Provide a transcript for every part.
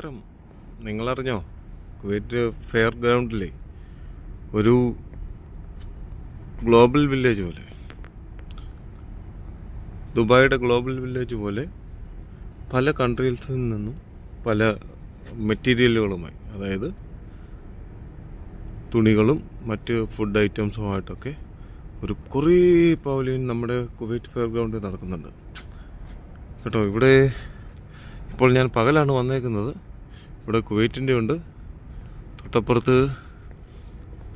നമസ്കാരം നിങ്ങളറിഞ്ഞോ? Kuwait fair ഗ്രൗണ്ടിലെ ഒരു global village പോലെ. ദുബായിയുടെ ഗ്ലോബൽ വില്ലേജ് പോലെ പല കൺട്രീസിൽ നിന്നും പല മെറ്റീരിയലുകളുമായി അതായത് തുണികളും മറ്റ് ഫുഡ് ഐറ്റംസുമായിട്ടൊക്കെ ഒരു കുറേ പവലിയൻ നമ്മുടെ കുവൈറ്റ് ഫെയർ ഗ്രൗണ്ടിൽ നടക്കുന്നുണ്ട്. കേട്ടോ ഇവിടെ ഇപ്പോൾ ഞാൻ പകലാണ് വന്നേക്കുന്നത്. ഇവിടെ കുവൈറ്റിന്റെ ഉണ്ട്. തൊട്ടപ്പുറത്ത്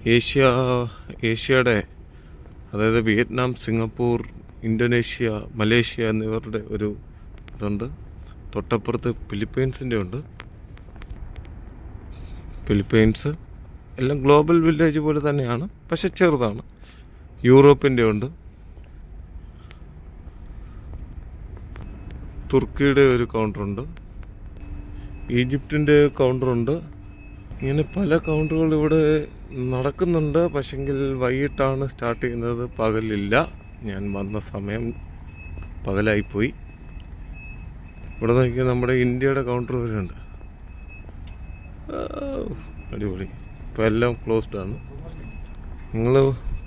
ഏഷ്യ ഏഷ്യയുടെ അതായത് വിയറ്റ്നാം സിംഗപ്പൂർ ഇന്തോനേഷ്യ മലേഷ്യ എന്നിവരുടെ ഒരു ഇതുണ്ട്. തൊട്ടപ്പുറത്ത് ഫിലിപ്പൈൻസിന്റെ ഉണ്ട്. ഫിലിപ്പൈൻസ് എല്ലാം ഗ്ലോബൽ വില്ലേജ് പോലെ തന്നെയാണ് പക്ഷെ ചെറുതാണ്. യൂറോപ്പിന്റെ ഉണ്ട്. തുർക്കിയുടെ ഒരു കൗണ്ടറുണ്ട്. ഈജിപ്തിന്റെ കൗണ്ടറുണ്ട് ഇങ്ങനെ പല കൗണ്ടറുകൾ ഇവിടെ നടക്കുന്നുണ്ട്. പക്ഷെങ്കിൽ വൈകിട്ടാണ് സ്റ്റാർട്ട് ചെയ്യുന്നത്. പകലില്ല. ഞാൻ വന്ന സമയം പകലായിപ്പോയി. ഇവിടെ നോക്കിയാൽ നമ്മുടെ ഇന്ത്യയുടെ കൗണ്ടർ വരെയുണ്ട് അടിപൊളി. ഇപ്പോൾ എല്ലാം ക്ലോസ്ഡ് ആണ്. നിങ്ങൾ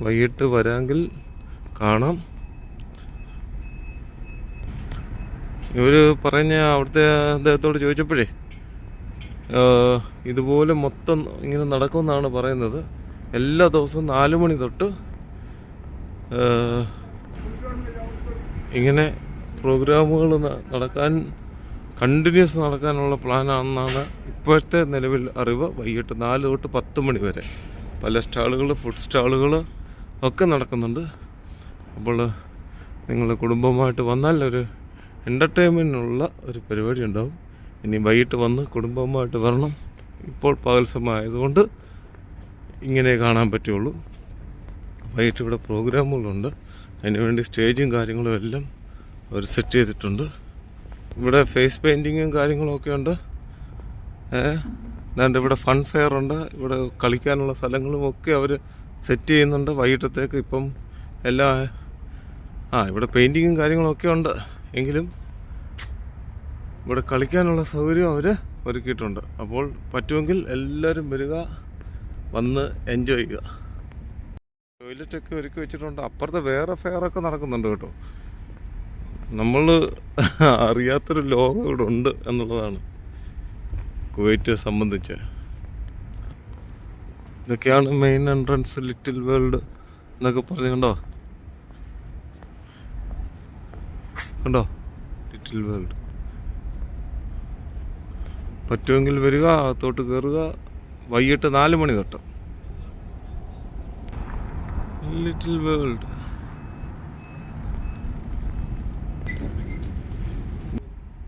വൈകിട്ട് വരാമെങ്കിൽ കാണാം. ഇവർ പറഞ്ഞ അവിടുത്തെ അദ്ദേഹത്തോട് ചോദിച്ചപ്പോഴേ ഇതുപോലെ മൊത്തം ഇങ്ങനെ നടക്കുമെന്നാണ് പറയുന്നത്. എല്ലാ ദിവസവും നാല് മണി തൊട്ട് ഇങ്ങനെ പ്രോഗ്രാമുകൾ നടക്കാൻ കണ്ടിന്യൂസ് നടക്കാനുള്ള പ്ലാനാണെന്നാണ് ഇപ്പോഴത്തെ നിലവിൽ അറിവ്. വൈകിട്ട് നാല് തൊട്ട് പത്ത് മണി വരെ പല സ്റ്റാളുകൾ ഫുഡ് സ്റ്റാളുകൾ ഒക്കെ നടക്കുന്നുണ്ട്. അപ്പോൾ നിങ്ങൾ കുടുംബമായിട്ട് വന്നാൽ ഒരു എന്റർടൈൻമെന്റിനുള്ള ഒരു പരിപാടി ഉണ്ടാവും. ഇനി വൈകിട്ട് വന്ന് കുടുംബവുമായിട്ട് വരണം. ഇപ്പോൾ പകൽ സമയമായതുകൊണ്ട് ഇങ്ങനെ കാണാൻ പറ്റുള്ളൂ. വൈകിട്ട് ഇവിടെ പ്രോഗ്രാമുകളുണ്ട്. അതിനുവേണ്ടി സ്റ്റേജും കാര്യങ്ങളും എല്ലാം അവർ സെറ്റ് ചെയ്തിട്ടുണ്ട്. ഇവിടെ ഫേസ് പെയിന്റിങ്ങും കാര്യങ്ങളൊക്കെ ഉണ്ട്. ദാണ്ട് ഇവിടെ ഫൺ ഫെയർ ഉണ്ട്. ഇവിടെ കളിക്കാനുള്ള സ്ഥലങ്ങളും ഒക്കെ അവർ സെറ്റ് ചെയ്യുന്നുണ്ട്. വൈകിട്ടത്തേക്ക് ഇപ്പം എല്ലാ ആ ഇവിടെ പെയിന്റിങ്ങും കാര്യങ്ങളൊക്കെ ഉണ്ട്. എങ്കിലും ഇവിടെ കളിക്കാനുള്ള സൗകര്യം അവർ ഒരുക്കിയിട്ടുണ്ട്. അപ്പോൾ പറ്റുമെങ്കിൽ എല്ലാവരും വരിക വന്ന് എൻജോയ് ചെയ്യുക. ടോയ്ലറ്റൊക്കെ ഒരുക്കി വെച്ചിട്ടുണ്ട്. അപ്പുറത്തെ വേറെ ഫെയറൊക്കെ നടക്കുന്നുണ്ട് കേട്ടോ. നമ്മൾ അറിയാത്തൊരു ലോകം ഇവിടെ ഉണ്ട് എന്നുള്ളതാണ് കുവൈറ്റ് സംബന്ധിച്ച്. ഇതൊക്കെയാണ് മെയിൻ എൻട്രൻസ് ലിറ്റിൽ വേൾഡ് എന്നൊക്കെ പറഞ്ഞു കണ്ടോ? കണ്ടോ? ലിറ്റിൽ വേൾഡ് പറ്റുമെങ്കിൽ വരിക അകത്തോട്ട് കയറുക വൈകിട്ട് നാല് മണി തൊട്ട്. ലിറ്റിൽ വേൾഡ്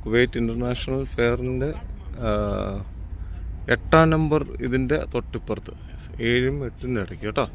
കുവൈറ്റ് ഇന്റർനാഷണൽ ഫെയറിന്റെ എട്ടാം നമ്പർ ഇതിന്റെ തൊട്ടിപ്പുറത്ത്. ഏഴും എട്ടിന്റെ ഇടയ്ക്ക് കേട്ടോ.